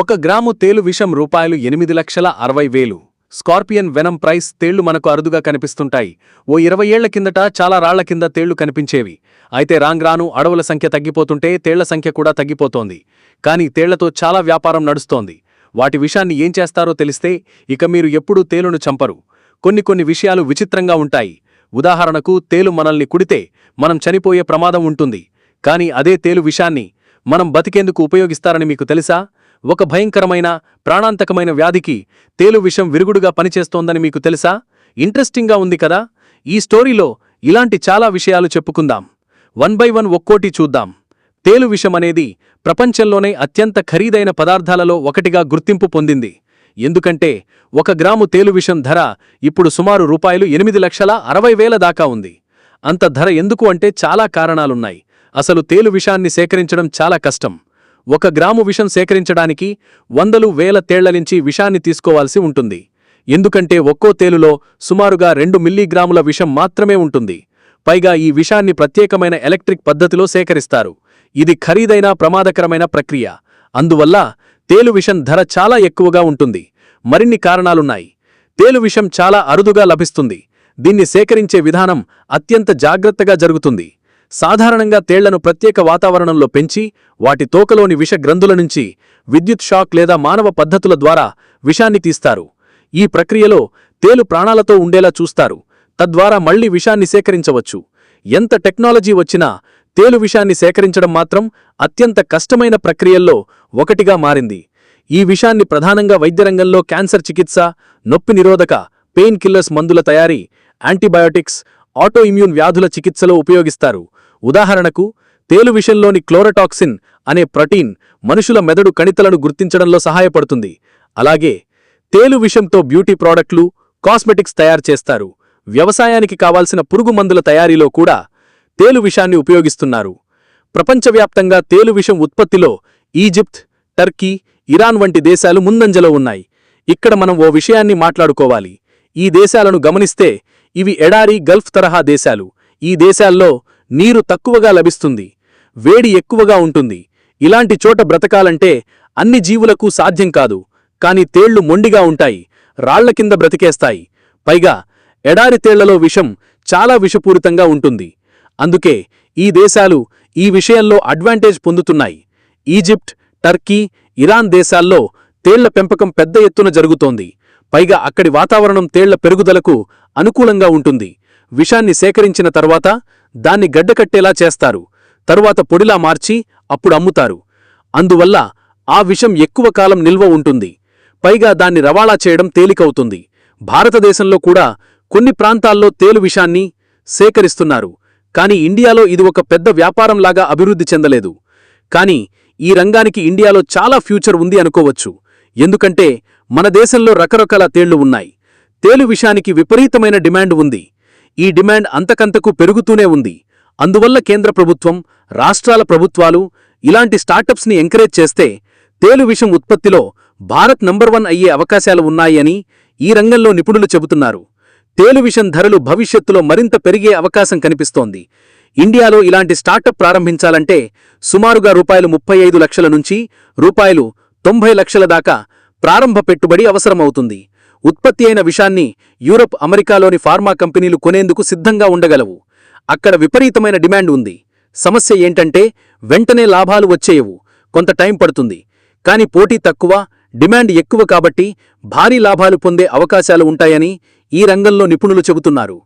ఒక గ్రాము తేలు విషం రూపాయలు ఎనిమిది లక్షల అరవై వేలు. స్కార్పియన్ వెనం ప్రైస్ తేళ్ళు మనకు అరుదుగా కనిపిస్తుంటాయి. ఓ ఇరవై ఏళ్ళ కిందట చాలా రాళ్ళ కింద తేళ్ళు కనిపించేవి. అయితే రాంగ్రాను అడవుల సంఖ్య తగ్గిపోతుంటే తేళ్ళ సంఖ్య కూడా తగ్గిపోతోంది. కానీ తేళ్ళతో చాలా వ్యాపారం నడుస్తోంది. వాటి విషాన్ని ఏం చేస్తారో తెలిస్తే ఇక మీరు ఎప్పుడూ తేలును చంపరు. కొన్ని కొన్ని విషయాలు విచిత్రంగా ఉంటాయి. ఉదాహరణకు తేలు మనల్ని కుడితే మనం చనిపోయే ప్రమాదం ఉంటుంది. కానీ అదే తేలు విషాన్ని మనం బతికేందుకు ఉపయోగిస్తారని మీకు తెలుసా? ఒక భయంకరమైన ప్రాణాంతకమైన వ్యాధికి తేలు విషం విరుగుడుగా పనిచేస్తోందని మీకు తెలుసా? ఇంట్రెస్టింగ్గా ఉంది కదా? ఈ స్టోరీలో ఇలాంటి చాలా విషయాలు చెప్పుకుందాం. వన్ బై వన్ ఒక్కోటి చూద్దాం. తేలు విషం అనేది ప్రపంచంలోనే అత్యంత ఖరీదైన పదార్థాలలో ఒకటిగా గుర్తింపు పొందింది. ఎందుకంటే ఒక గ్రాము తేలు విషం ధర ఇప్పుడు సుమారు రూపాయలు ఎనిమిది లక్షల అరవై వేల దాకా ఉంది. అంత ధర ఎందుకు అంటే చాలా కారణాలున్నాయి. అసలు తేలు విషాన్ని సేకరించడం చాలా కష్టం. ఒక గ్రాము విషం సేకరించడానికి వందలు వేల తేళ్ళ నుంచి విషాన్ని తీసుకోవాల్సి ఉంటుంది. ఎందుకంటే ఒక్కో తేలులో సుమారుగా రెండు మిల్లీగ్రాముల విషం మాత్రమే ఉంటుంది. పైగా ఈ విషాన్ని ప్రత్యేకమైన ఎలక్ట్రిక్ పద్ధతిలో సేకరిస్తారు. ఇది ఖరీదైన ప్రమాదకరమైన ప్రక్రియ. అందువల్ల తేలు విషం ధర చాలా ఎక్కువగా ఉంటుంది. మరిన్ని కారణాలున్నాయి. తేలు విషం చాలా అరుదుగా లభిస్తుంది. దీన్ని సేకరించే విధానం అత్యంత జాగ్రత్తగా జరుగుతుంది. సాధారణంగా తేళ్ళను ప్రత్యేక వాతావరణంలో పెంచి వాటి తోకలోని విష గ్రంథుల నుంచి విద్యుత్ షాక్ లేదా మానవ పద్ధతుల ద్వారా విషాన్ని తీస్తారు. ఈ ప్రక్రియలో తేలు ప్రాణాలతో ఉండేలా చూస్తారు. తద్వారా మళ్ళీ విషాన్ని సేకరించవచ్చు. ఎంత టెక్నాలజీ వచ్చినా తేలు విషాన్ని సేకరించడం మాత్రం అత్యంత కష్టమైన ప్రక్రియల్లో ఒకటిగా మారింది. ఈ విషాన్ని ప్రధానంగా వైద్యరంగంలో క్యాన్సర్ చికిత్స నొప్పి నిరోధక పెయిన్ కిల్లర్స్ మందుల తయారీ యాంటీబయోటిక్స్ ఆటోఇమ్యూన్ వ్యాధుల చికిత్సలో ఉపయోగిస్తారు. ఉదాహరణకు తేలు విషంలోని క్లోరటాక్సిన్ అనే ప్రోటీన్ మనుషుల మెదడు కణితలను గుర్తించడంలో సహాయపడుతుంది. అలాగే తేలు విషంతో బ్యూటీ ప్రోడక్ట్లు కాస్మెటిక్స్ తయారు చేస్తారు. వ్యవసాయానికి కావాల్సిన పురుగు మందుల తయారీలో కూడా తేలు విషాన్ని ఉపయోగిస్తున్నారు. ప్రపంచవ్యాప్తంగా తేలు విషం ఉత్పత్తిలో ఈజిప్ట్ టర్కీ ఇరాన్ వంటి దేశాలు ముందంజలో ఉన్నాయి. ఇక్కడ మనం ఓ విషయాన్ని మాట్లాడుకోవాలి. ఈ దేశాలను గమనిస్తే ఇవి ఎడారి గల్ఫ్ తరహా దేశాలు. ఈ దేశాల్లో నీరు తక్కువగా లభిస్తుంది. వేడి ఎక్కువగా ఉంటుంది. ఇలాంటి చోట బ్రతకాలంటే అన్ని జీవులకు సాధ్యం కాదు. కాని తేళ్ళు మొండిగా ఉంటాయి. రాళ్ళ కింద బ్రతికేస్తాయి. పైగా ఎడారి తేళ్ళలో విషం చాలా విషపూరితంగా ఉంటుంది. అందుకే ఈ దేశాలు ఈ విషయంలో అడ్వాంటేజ్ పొందుతున్నాయి. ఈజిప్ట్ టర్కీ ఇరాన్ దేశాల్లో తేళ్ళ పెంపకం పెద్ద ఎత్తున జరుగుతోంది. పైగా అక్కడి వాతావరణం తేళ్ళ పెరుగుదలకు అనుకూలంగా ఉంటుంది. విషాన్ని సేకరించిన తర్వాత దాన్ని గడ్డకట్టేలా చేస్తారు. తరువాత పొడిలా మార్చి అప్పుడు అమ్ముతారు. అందువల్ల ఆ విషం ఎక్కువ కాలం నిల్వ ఉంటుంది. పైగా దాన్ని రవాణా చేయడం తేలికవుతుంది. భారతదేశంలో కూడా కొన్ని ప్రాంతాల్లో తేలు విషాన్ని సేకరిస్తున్నారు. కాని ఇండియాలో ఇది ఒక పెద్ద వ్యాపారంలాగా అభివృద్ధి చెందలేదు. కాని ఈ రంగానికి ఇండియాలో చాలా ఫ్యూచర్ ఉంది అనుకోవచ్చు. ఎందుకంటే మన దేశంలో రకరకాల తేళ్ళు ఉన్నాయి. తేలు విషానికి విపరీతమైన డిమాండ్ ఉంది. ఈ డిమాండ్ అంతకంతకు పెరుగుతూనే ఉంది. అందువల్ల కేంద్ర ప్రభుత్వం రాష్ట్రాల ప్రభుత్వాలు ఇలాంటి స్టార్టప్స్ని ఎంకరేజ్ చేస్తే తేలు విషం ఉత్పత్తిలో భారత్ నంబర్ వన్ అయ్యే అవకాశాలు ఉన్నాయని ఈ రంగంలో నిపుణులు చెబుతున్నారు. తేలు విషం ధరలు భవిష్యత్తులో మరింత పెరిగే అవకాశం కనిపిస్తోంది. ఇండియాలో ఇలాంటి స్టార్టప్ ప్రారంభించాలంటే సుమారుగా రూపాయలు ముప్పై ఐదు లక్షల నుంచి రూపాయలు తొంభై లక్షల దాకా ప్రారంభ పెట్టుబడి అవసరమవుతుంది. ఉత్పత్తి అయిన విషాన్ని యూరప్ అమెరికాలోని ఫార్మా కంపెనీలు కొనేందుకు సిద్ధంగా ఉండగలవు. అక్కడ విపరీతమైన డిమాండ్ ఉంది. సమస్య ఏంటంటే వెంటనే లాభాలు వచ్చేయవు. కొంత టైం పడుతుంది. కాని పోటీ తక్కువ డిమాండ్ ఎక్కువ కాబట్టి భారీ లాభాలు పొందే అవకాశాలు ఉంటాయని ఈ రంగంలో నిపుణులు చెబుతున్నారు.